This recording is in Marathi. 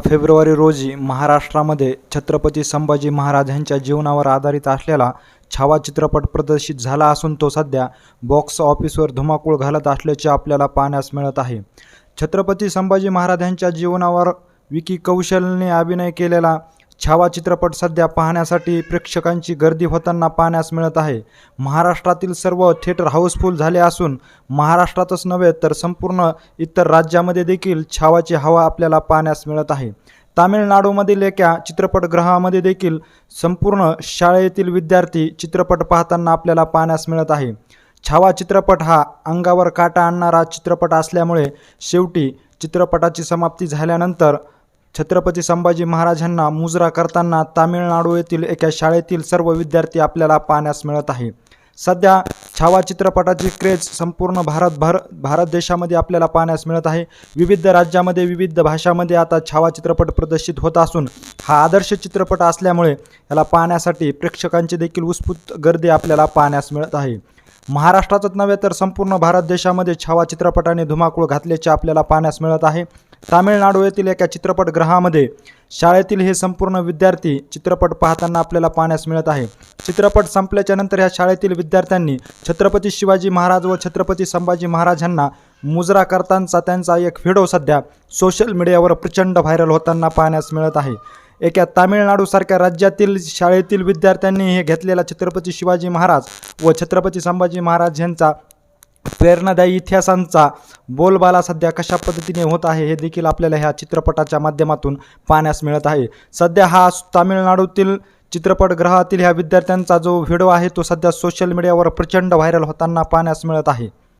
फेब्रुवारी रोजी महाराष्ट्रामध्ये छत्रपती संभाजी महाराज यांच्या जीवनावर आधारित असलेला छावा चित्रपट प्रदर्शित झाला असून तो सध्या बॉक्स ऑफिसवर धुमाकूळ घालत असल्याचे आपल्याला पाहण्यास मिळत आहे. छत्रपती संभाजी महाराज यांच्या जीवनावर विकी कौशलने अभिनय केलेला छावा चित्रपट सध्या पाहण्यासाठी प्रेक्षकांची गर्दी होताना पाहण्यास मिळत आहे. महाराष्ट्रातील सर्व थिएटर हाऊसफुल झाले असून महाराष्ट्रातच नव्हे तर संपूर्ण इतर राज्यामध्ये देखील छावाची हवा आपल्याला पाहण्यास मिळत आहे. तामिळनाडूमधील एका चित्रपटगृहामध्ये देखील संपूर्ण शाळेतील विद्यार्थी चित्रपट पाहताना आपल्याला पाहण्यास मिळत आहे. छावा चित्रपट हा अंगावर काटा आणणारा चित्रपट असल्यामुळे शेवटी चित्रपटाची समाप्ती झाल्यानंतर छत्रपती संभाजी महाराजांना मुजरा करताना तामिळनाडू येथील एका शाळेतील सर्व विद्यार्थी आपल्याला पाहण्यास मिळत आहे. सध्या छावा चित्रपटाची क्रेज संपूर्ण भारतभर भारत देशामध्ये आपल्याला पाहण्यास मिळत आहे. विविध राज्यामध्ये विविध भाषामध्ये आता छावा चित्रपट प्रदर्शित होत असून हा आदर्श चित्रपट असल्यामुळे याला पाहण्यासाठी प्रेक्षकांची देखील उत्स्फूर्त गर्दी आपल्याला पाहण्यास मिळत आहे. महाराष्ट्रातच नव्हे तर संपूर्ण भारत देशामध्ये छावा चित्रपटाने धुमाकूळ घातल्याचे आपल्याला पाहण्यास मिळत आहे. तामिळनाडू येथील एका चित्रपटगृहामध्ये शाळेतील हे संपूर्ण विद्यार्थी चित्रपट पाहताना आपल्याला पाहण्यास मिळत आहे. चित्रपट संपल्याच्या नंतर ह्या शाळेतील विद्यार्थ्यांनी छत्रपती शिवाजी महाराज व छत्रपती संभाजी महाराज यांना मुजरा करतानाचा त्यांचा एक व्हिडिओ सध्या सोशल मीडियावर प्रचंड व्हायरल होताना पाहण्यास मिळत आहे. एका तामिळनाडूसारख्या राज्यातील शाळेतील विद्यार्थ्यांनी हे घेतलेला छत्रपती शिवाजी महाराज व छत्रपती संभाजी महाराज यांचा प्रेरणादायी इतिहासांचा बोलबाला सध्या कशा पद्धतीने होत आहे हे देखील आपल्याला ह्या चित्रपटाच्या माध्यमातून पाहण्यास मिळत आहे. सध्या हा तामिळनाडूतील चित्रपटगृहातील ह्या विद्यार्थ्यांचा जो व्हिडिओ आहे तो सध्या सोशल मीडियावर प्रचंड व्हायरल होताना पाहण्यास मिळत आहे.